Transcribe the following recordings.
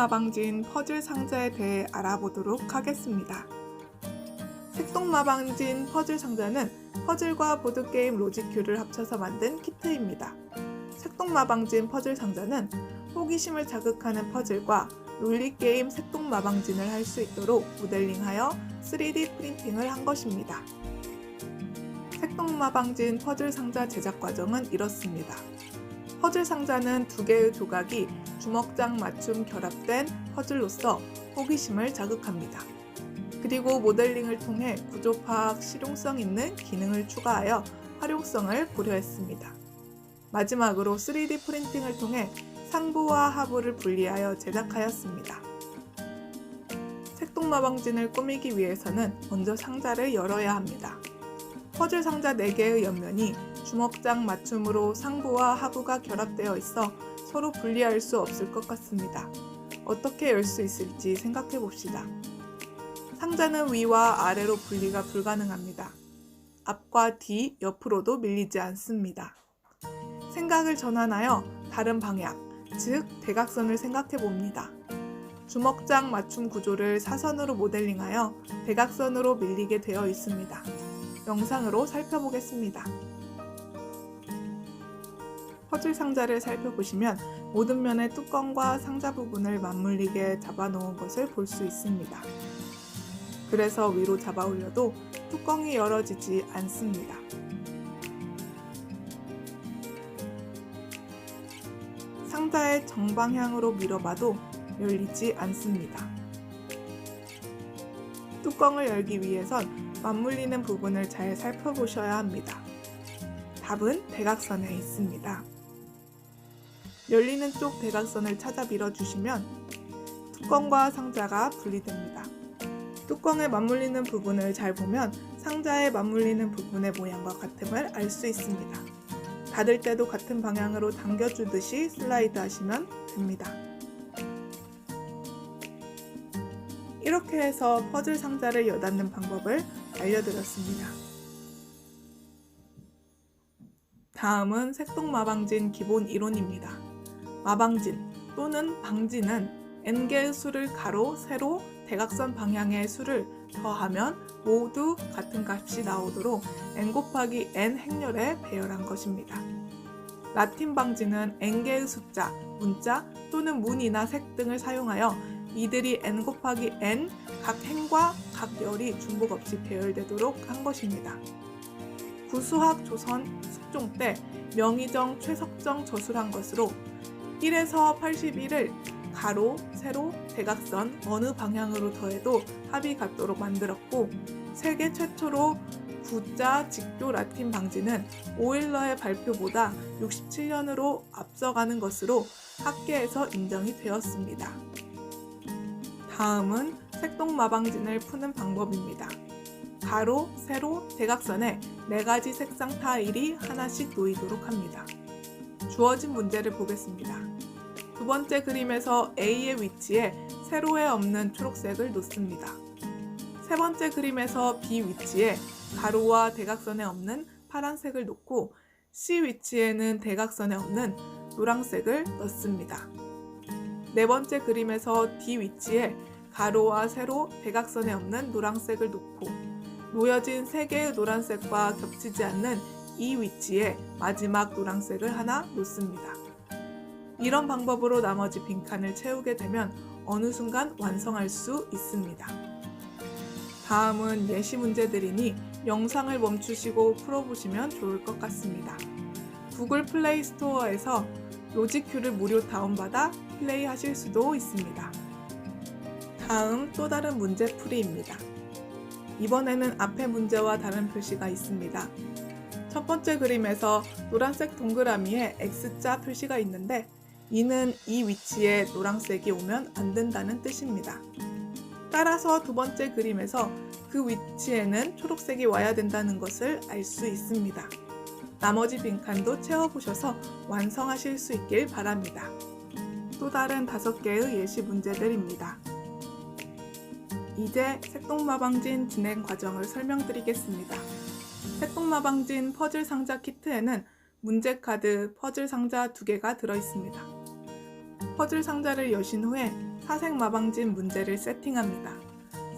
색동마방진 퍼즐 상자에 대해 알아보도록 하겠습니다. 색동마방진 퍼즐 상자는 퍼즐과 보드게임 로직큐를 합쳐서 만든 키트입니다. 색동마방진 퍼즐 상자는 호기심을 자극하는 퍼즐과 논리게임 색동마방진을 할 수 있도록 모델링하여 3D 프린팅을 한 것입니다. 색동마방진 퍼즐 상자 제작 과정은 이렇습니다. 퍼즐 상자는 두 개의 조각이 주먹장 맞춤 결합된 퍼즐로서 호기심을 자극합니다. 그리고 모델링을 통해 구조 파악 실용성 있는 기능을 추가하여 활용성을 고려했습니다. 마지막으로 3D 프린팅을 통해 상부와 하부를 분리하여 제작하였습니다. 색동마방진을 꾸미기 위해서는 먼저 상자를 열어야 합니다. 퍼즐 상자 4개의 옆면이 주먹장 맞춤으로 상부와 하부가 결합되어 있어 서로 분리할 수 없을 것 같습니다. 어떻게 열 수 있을지 생각해 봅시다. 상자는 위와 아래로 분리가 불가능합니다. 앞과 뒤, 옆으로도 밀리지 않습니다. 생각을 전환하여 다른 방향, 즉 대각선을 생각해 봅니다. 주먹장 맞춤 구조를 사선으로 모델링하여 대각선으로 밀리게 되어 있습니다. 영상으로 살펴보겠습니다. 퍼즐 상자를 살펴보시면 모든 면의 뚜껑과 상자 부분을 맞물리게 잡아놓은 것을 볼 수 있습니다. 그래서 위로 잡아 올려도 뚜껑이 열어지지 않습니다. 상자의 정방향으로 밀어봐도 열리지 않습니다. 뚜껑을 열기 위해선 맞물리는 부분을 잘 살펴보셔야 합니다. 답은 대각선에 있습니다. 열리는 쪽 대각선을 찾아 밀어주시면 뚜껑과 상자가 분리됩니다. 뚜껑에 맞물리는 부분을 잘 보면 상자에 맞물리는 부분의 모양과 같음을 알 수 있습니다. 닫을 때도 같은 방향으로 당겨주듯이 슬라이드 하시면 됩니다. 이렇게 해서 퍼즐 상자를 여닫는 방법을 알려드렸습니다. 다음은 색동마방진 기본 이론입니다. 마방진 또는 방진은 n개의 수를 가로, 세로, 대각선 방향의 수를 더하면 모두 같은 값이 나오도록 n 곱하기 n 행렬에 배열한 것입니다. 라틴 방지는 n개의 숫자, 문자 또는 문이나 색 등을 사용하여 이들이 n 곱하기 n 각 행과 각 열이 중복 없이 배열되도록 한 것입니다. 구수학 조선 숙종 때 명의정 최석정 저술한 것으로 1에서 81을 가로, 세로, 대각선 어느 방향으로 더해도 합이 같도록 만들었고 세계 최초로 구자 직교 라틴 방지는 오일러의 발표보다 67년으로 앞서가는 것으로 학계에서 인정이 되었습니다. 다음은 색동마방진을 푸는 방법입니다. 가로, 세로, 대각선에 네 가지 색상 타일이 하나씩 놓이도록 합니다. 주어진 문제를 보겠습니다. 두 번째 그림에서 A의 위치에 세로에 없는 초록색을 놓습니다. 세 번째 그림에서 B 위치에 가로와 대각선에 없는 파란색을 놓고 C 위치에는 대각선에 없는 노란색을 넣습니다. 네 번째 그림에서 D 위치에 가로와 세로, 대각선에 없는 노란색을 놓고 놓여진 세 개의 노란색과 겹치지 않는 이 위치에 마지막 노란색을 하나 놓습니다. 이런 방법으로 나머지 빈칸을 채우게 되면 어느 순간 완성할 수 있습니다. 다음은 예시 문제들이니 영상을 멈추시고 풀어보시면 좋을 것 같습니다. 구글 플레이 스토어에서 로직큐를 무료 다운받아 플레이하실 수도 있습니다. 다음 또 다른 문제풀이입니다. 이번에는 앞에 문제와 다른 표시가 있습니다. 첫 번째 그림에서 노란색 동그라미에 X자 표시가 있는데 이는 이 위치에 노란색이 오면 안 된다는 뜻입니다. 따라서 두 번째 그림에서 그 위치에는 초록색이 와야 된다는 것을 알 수 있습니다. 나머지 빈칸도 채워보셔서 완성하실 수 있길 바랍니다. 또 다른 다섯 개의 예시 문제들입니다. 이제 색동마방진 진행 과정을 설명드리겠습니다. 색동마방진 퍼즐 상자 키트에는 문제 카드, 퍼즐 상자 두 개가 들어 있습니다. 퍼즐 상자를 여신 후에 사색 마방진 문제를 세팅합니다.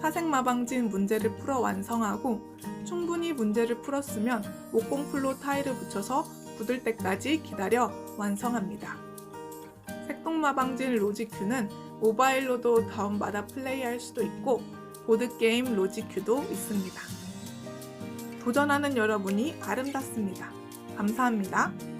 사색 마방진 문제를 풀어 완성하고 충분히 문제를 풀었으면 목공풀로 타일을 붙여서 굳을 때까지 기다려 완성합니다. 색동 마방진 로직큐는 모바일로도 다운받아 플레이할 수도 있고 보드게임 로직큐도 있습니다. 도전하는 여러분이 아름답습니다. 감사합니다.